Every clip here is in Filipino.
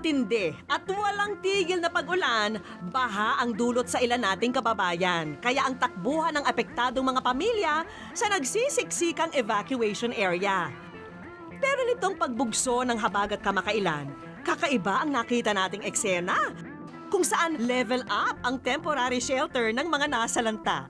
Matindi at walang tigil na pag-ulan, baha ang dulot sa ilan nating kababayan. Kaya ang takbuhan ng apektadong mga pamilya sa nagsisisiksikang evacuation area. Pero nitong pagbugso ng habag at kamakailan, kakaiba ang nakita nating eksena. Kung saan level up ang temporary shelter ng mga nasalanta.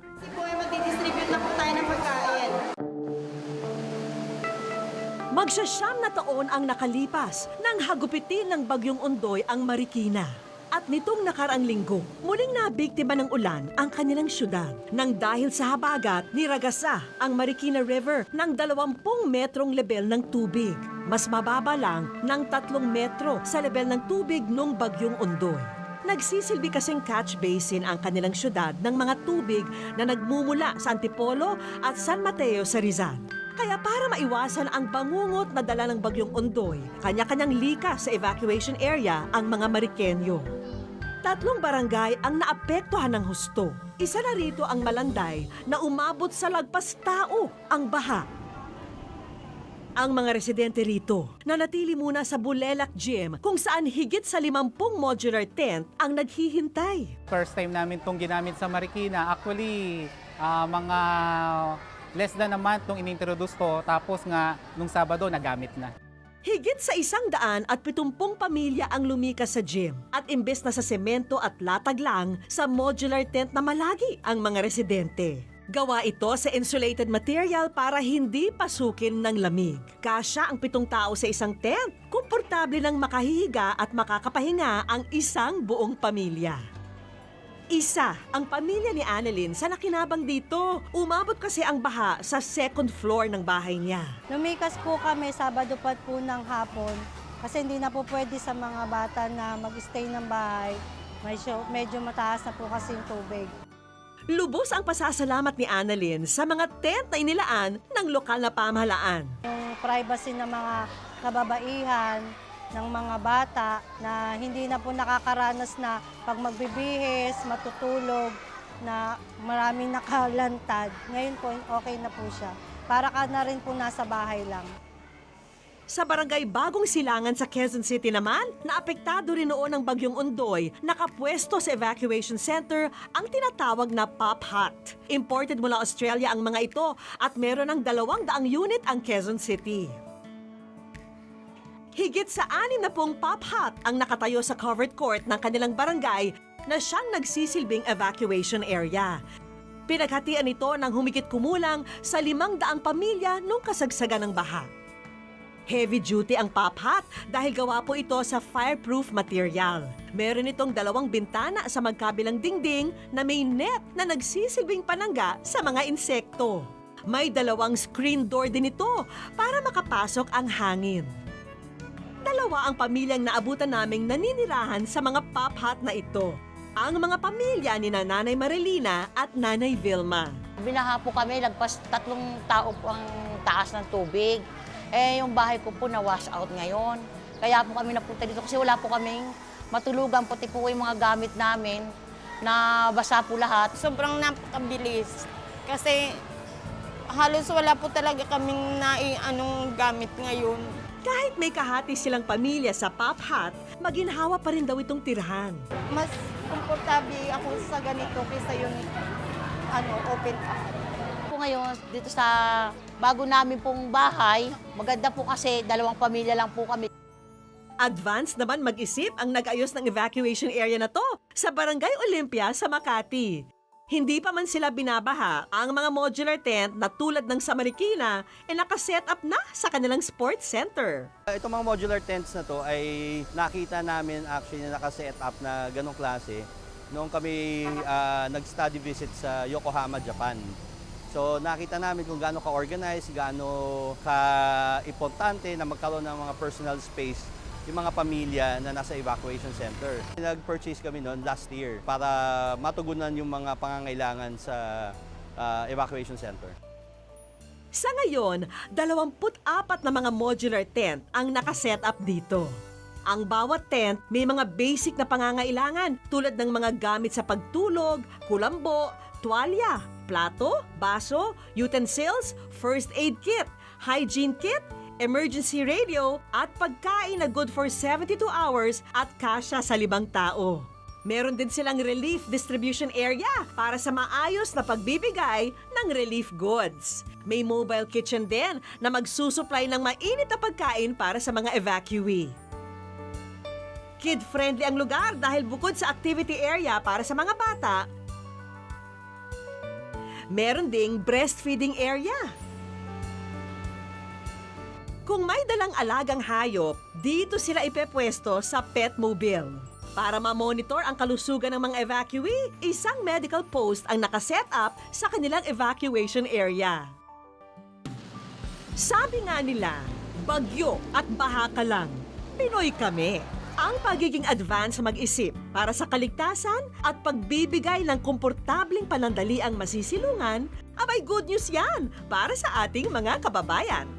Magsasyam na taon ang nakalipas nang hagupitin ng bagyong Ondoy ang Marikina. At nitong nakarang linggo, muling nabiktima ng ulan ang kanilang syudad. Nang dahil sa habagat, niragasa ang Marikina River ng 20 metrong level ng tubig. Mas mababa lang ng 3 metro sa level ng tubig nung bagyong Ondoy. Nagsisilbi kasing catch basin ang kanilang syudad ng mga tubig na nagmumula sa Antipolo at San Mateo sa Rizal. Kaya para maiwasan ang bangungot na dala ng bagyong Ondoy, kanya-kanyang lika sa evacuation area ang mga Marikenyo. Tatlong barangay ang naapektuhan ng husto. Isa na rito ang Malanday na umabot sa lagpas tao ang baha. Ang mga residente rito nanatili muna sa Bulelak Gym kung saan higit sa 50 modular tent ang naghihintay. First time namin itong ginamit sa Marikina. Actually, ah, mga less than a month nung inintroduce to. Tapos nga, nung Sabado, nagamit na. Higit sa isang daan at pitumpong pamilya ang lumikas sa gym at imbes na sa semento at latag lang, sa modular tent na malagi ang mga residente. Gawa ito sa insulated material para hindi pasukin ng lamig. Kasya ang pitong tao sa isang tent. Komportable nang makahihiga at makakapahinga ang isang buong pamilya. Isa ang pamilya ni Annalyn sa nakinabang dito. Umabot kasi ang baha sa second floor ng bahay niya. Lumikas po kami Sabado pa po ng hapon kasi hindi na po pwede sa mga bata na mag-stay ng bahay. Medyo, medyo mataas na po kasi yung tubig. Lubos ang pasasalamat ni Annalyn sa mga tent na inilaan ng lokal na pamahalaan. Yung privacy ng mga kababaihan, ng mga bata na hindi na po nakakaranas na pag magbibihis, matutulog, na maraming nakalantad. Ngayon po, okay na po siya. Para ka na rin po nasa bahay lang. Sa barangay Bagong Silangan sa Quezon City naman, naapektado rin noon ng bagyong Undoy, nakapwesto sa evacuation center ang tinatawag na Pop Hut. Imported mula Australia ang mga ito at meron ng dalawang daang unit ang Quezon City. Higit sa anim na pong Pop Hut ang nakatayo sa covered court ng kanilang barangay na siyang nagsisilbing evacuation area. Pinaghatian ito ng humigit kumulang sa limang daang pamilya nung kasagsagan ng baha. Heavy duty ang pop hat dahil gawa po ito sa fireproof material. Meron itong dalawang bintana sa magkabilang dingding na may net na nagsisilbing panangga sa mga insekto. May dalawang screen door din ito para makapasok ang hangin. Dalawa ang pamilyang naabutan naming naninirahan sa mga pop hut na ito. Ang mga pamilya ni Nanay Marilina at Nanay Vilma. Binaha po kami, lagpas tatlong tao po ang taas ng tubig. Eh, yung bahay ko po na-wash out ngayon. Kaya po kami napunta dito kasi wala po kaming matulugan, pati po yung mga gamit namin na basa po lahat. Sobrang napakabilis. Kasi halos wala po talaga kaming nai anong gamit ngayon. Kahit may kahati silang pamilya sa Pop Hut, maginhawa pa rin daw itong tirhan. Mas komportable ako sa ganito kaysa yung ano, open up. Po ngayon, dito sa bago namin pong bahay, maganda po kasi dalawang pamilya lang po kami. Advance naman mag-isip ang nag-ayos ng evacuation area na to sa Barangay Olympia sa Makati. Hindi pa man sila binabaha, ang mga modular tent na tulad ng sa Marikina ay nakaset up na sa kanilang sports center. Itong mga modular tents na to ay nakita namin actually na naka-set up na ganong klase noong kami ah, nag-study visit sa Yokohama, Japan. So nakita namin kung gaano ka-organized, gaano ka-importante na magkaroon ng mga personal space yung mga pamilya na nasa evacuation center. Nag-purchase kami noon last year para matugunan yung mga pangangailangan sa ah, evacuation center. Sa ngayon, 24 na mga modular tent ang nakaset up dito. Ang bawat tent may mga basic na pangangailangan tulad ng mga gamit sa pagtulog, kulambo, tuwalya, plato, baso, utensils, first aid kit, hygiene kit, emergency radio, at pagkain na good for 72 hours at kasya sa libang tao. Meron din silang relief distribution area para sa maayos na pagbibigay ng relief goods. May mobile kitchen din na magsusupply ng mainit na pagkain para sa mga evacuee. Kid-friendly ang lugar dahil bukod sa activity area para sa mga bata, meron ding breastfeeding area. Kung may dalang alagang hayop, dito sila ipepwesto sa pet mobile. Para ma-monitor ang kalusugan ng mga evacuee, isang medical post ang nakaset up sa kanilang evacuation area. Sabi nga nila, bagyo at baha ka lang. Pinoy kami. Ang pagiging advance mag-isip para sa kaligtasan at pagbibigay ng komportabling panandaliang masisilungan, abay good news yan para sa ating mga kababayan.